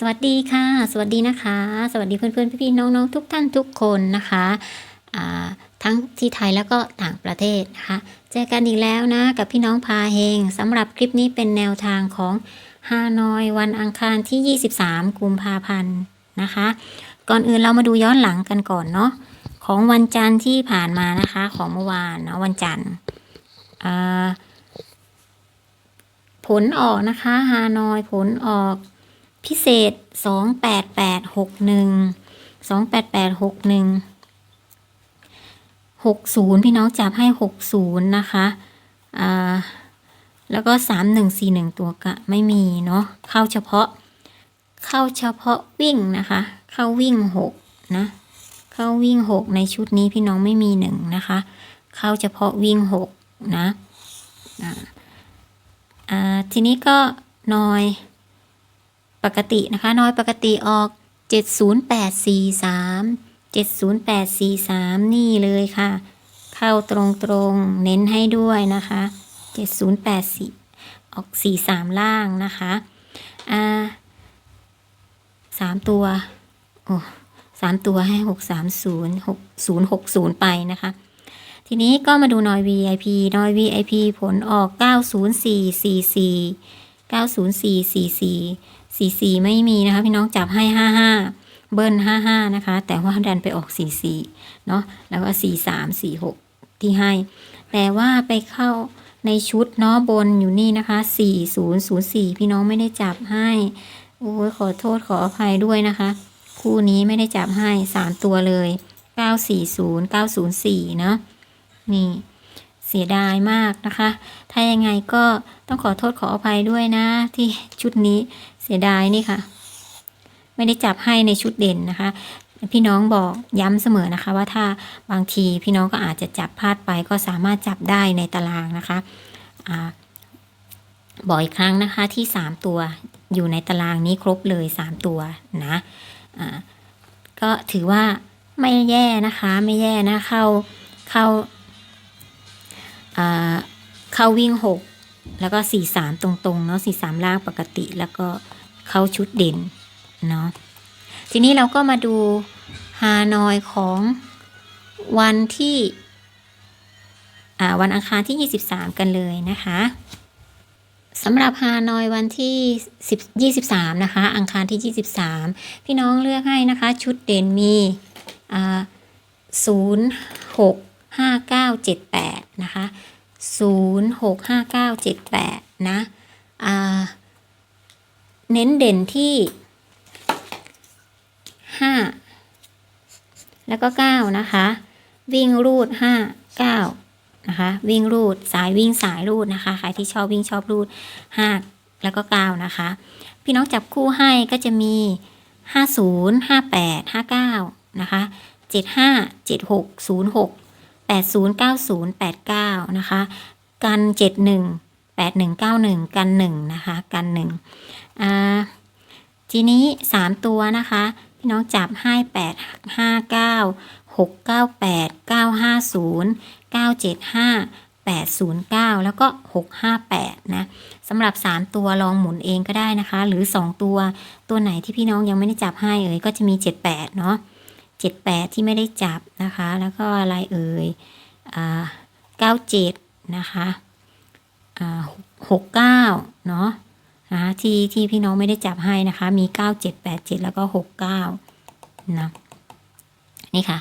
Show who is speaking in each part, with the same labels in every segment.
Speaker 1: สวัสดีค่ะ สวัสดีนะคะ สวัสดีเพื่อนๆพี่ๆน้องๆทุกท่านทุกคนนะคะทั้งที่ไทยแล้วก็ต่างประเทศนะคะ เจอกันอีกแล้วนะกับพี่น้องพาเฮงสำหรับคลิปนี้เป็นแนวทางของฮานอยวันอังคารที่ 23 กุมภาพันธ์นะคะ ก่อนอื่นเรามาดูย้อนหลังกันก่อนเนาะของวันจันทร์ที่ผ่านมานะคะของเมื่อวานเนาะวันจันทร์ผลออกนะคะฮานอยผลออก พิเศษสองแปดแปดหกหนึ่งสองแปดแปดหกหนึ่งหกศูนย์พี่น้องจับให้หกศูนย์นะคะอ่าแล้วก็สามหนึ่งสี่หนึ่งตัวกะไม่มีเนาะเข้าเฉพาะ เข้าเฉพาะวิ่งนะคะ เข้าวิ่งหกนะ เข้าวิ่งหกในชุดนี้พี่น้องไม่มีหนึ่งนะคะ เข้าเฉพาะวิ่งหกนะอ่าทีนี้ก็นอย ปกตินะคะน้อยปกติออก 70843 70843 นี่เลยค่ะ เข้าตรงตรงเน้นให้ด้วยนะคะ 7084 ออก 43 ล่างนะคะอ่าสามตัวโอ้สามตัวให้630 6060ไปนะคะ ทีนี้ก็มาดูนอย VIP นอย VIP ผลออก 90444 90444 44ไม่มีนะคะ พี่น้องจับให้55เบิ้ล55นะคะ แต่ว่าดันไปออก44เนาะแล้วก็43 46ที่ให้ แต่ว่าไปเข้าในชุดเนาะบนอยู่นี่นะคะ4004พี่น้องไม่ได้จับให้โอ้ยขอโทษขออภัยด้วยนะคะ คู่นี้ไม่ได้จับให้3ตัวเลย940 904เนาะนี่ เสียดายมากนะคะ ถ้ายังไงก็ต้องขอโทษขออภัยด้วยนะ ที่ชุดนี้เสียดายนี่ค่ะ ไม่ได้จับให้ในชุดเด่นนะคะ พี่น้องบอกย้ำเสมอนะคะ ว่าถ้าบางทีพี่น้องก็อาจจะจับพลาดไป ก็สามารถจับได้ในตารางนะคะอ่าบอกอีกครั้งนะคะที่ 3 ตัวอยู่ในตารางนี้ครบเลย 3 ตัวนะอ่าก็ถือว่าไม่แย่นะคะ ไม่แย่นะเข้าเข้า เข้าวิ่ง 6 แล้วก็ 4 3 ตรงๆเนาะ4 3 ล่างปกติแล้วก็เข้าชุดเด่นเนาะทีนี้เราก็มาดูฮานอยของวันที่วันอังคารที่ 23 กันเลยนะคะสำหรับฮานอยวันที่ 10 23 นะคะ อังคารที่ 23 พี่น้องเลือกให้นะคะ ชุดเด่นมีอ่า0 6 5 9 7 8 นะคะ0 6 5 9 7 8 นะเน้นเด่นที่ 5 แล้วก็ 9 นะคะ วิ่งรูด 5 9 นะคะ วิ่งรูดสายวิ่งสายรูดนะคะ ใครที่ชอบวิ่งชอบรูด 5 แล้วก็ 9 นะคะ พี่น้องจับคู่ให้ก็จะมี 50 58 59 นะคะ 75 76 06 80 90 89 นะคะ กัน 71 8191 กัน 1 นะคะ กัน1อ่าทีนี้ 3 ตัวนะคะ พี่น้องจับให้8 5 9 6 9 8 9 5 0 9 7 5 8 0 9 แล้วก็ 6 5 8 นะสำหรับ 3 ตัวลองหมุนเองก็ได้นะคะ หรือ 2 ตัวตัวไหนที่พี่น้องยังไม่ได้จับให้เอ่ยก็จะมี 78 เนาะ 78 ที่ไม่ได้จับนะคะ แล้วก็อะไรเอ่ยอ่า97 นะคะอ่า69 เนาะนะที่ที่พี่น้องไม่ได้จับให้นะคะ มี 9 7 8 7 แล้วก็ 6 9 นะนี่ค่ะ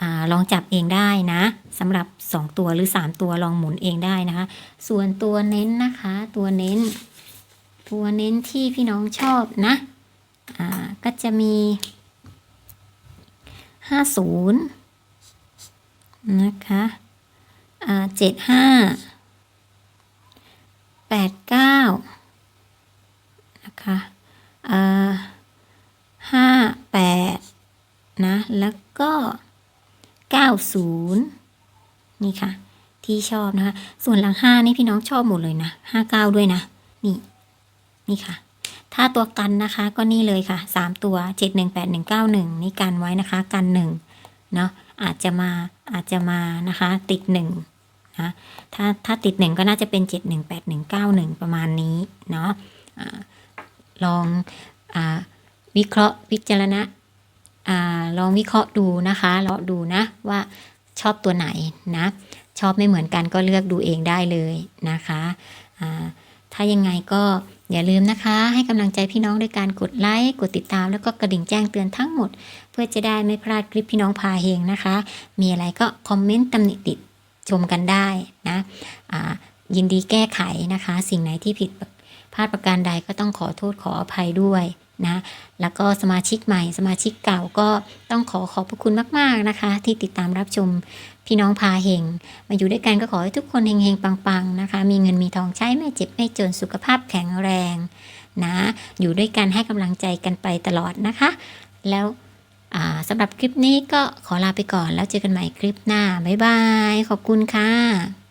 Speaker 1: อลองจับเองได้นะสำหรับ 2 ตัวหรือ 3 ตัวลองหมุนเองได้นะคะ ส่วนตัวเน้นนะคะ ตัวเน้น ตัวเน้นที่พี่น้องชอบนะ ก็จะมี 50 นะคะอ่า75 89นะคะอ่าห้าแปดนะ แล้วก็เก้าศูนย์นี่ค่ะ ที่ชอบนะคะ ส่วนหลังห้านี่พี่น้องชอบหมดเลยนะห้าเก้าด้วยนะ นี่ นี่ค่ะ ถ้าตัวกันนะคะก็นี่เลยค่ะสามตัวเจ็ดหนึ่งแปดหนึ่งเก้าหนึ่งนี่กันไว้นะคะ กันหนึ่งเนาะอาจจะมาอาจจะมานะคะติดหนึ่งนะ ถ้าถ้าติดหนึ่งก็น่าจะเป็นเจ็ดหนึ่งแปดหนึ่งเก้าหนึ่งประมาณนี้ เนาะอ่าลองอวิเคราะห์พิจารณาอลองวิเคราะห์ดูนะคะลองดูนะว่าชอบตัวไหนนะ ชอบไม่เหมือนกันก็เลือกดูเองได้เลยนะคะ ถ้ายังไงก็ อย่าลืมนะคะให้กำลังใจพี่น้องด้วยการกดไลค์กดติดตามแล้วก็กระดิ่งแจ้งเตือนทั้งหมด เพื่อจะได้ไม่พลาดคลิปพี่น้องพาเฮงนะคะ มีอะไรก็คอมเมนต์ตำหนิติดชมกันได้นะยินดีแก้ไขนะคะ สิ่งไหนที่ผิดพลาดประการใดก็ต้องขอโทษขออภัยด้วย นะแล้วก็สมาชิกใหม่สมาชิกเก่าก็ต้องขอขอบพระคุณมาก ๆนะคะ ที่ติดตามรับชมพี่น้องพาเฮงมาอยู่ด้วยกันก็ขอให้ทุกคนเฮงๆปังๆนะคะ มีเงินมีทองใช้ไม่เจ็บไม่จนสุขภาพแข็งแรงนะอยู่ด้วยกันให้กำลังใจกันไปตลอดนะคะ แล้วสำหรับคลิปนี้ก็ขอลาไปก่อนแล้วเจอกันใหม่คลิปหน้า บ๊ายบาย ขอบคุณค่ะ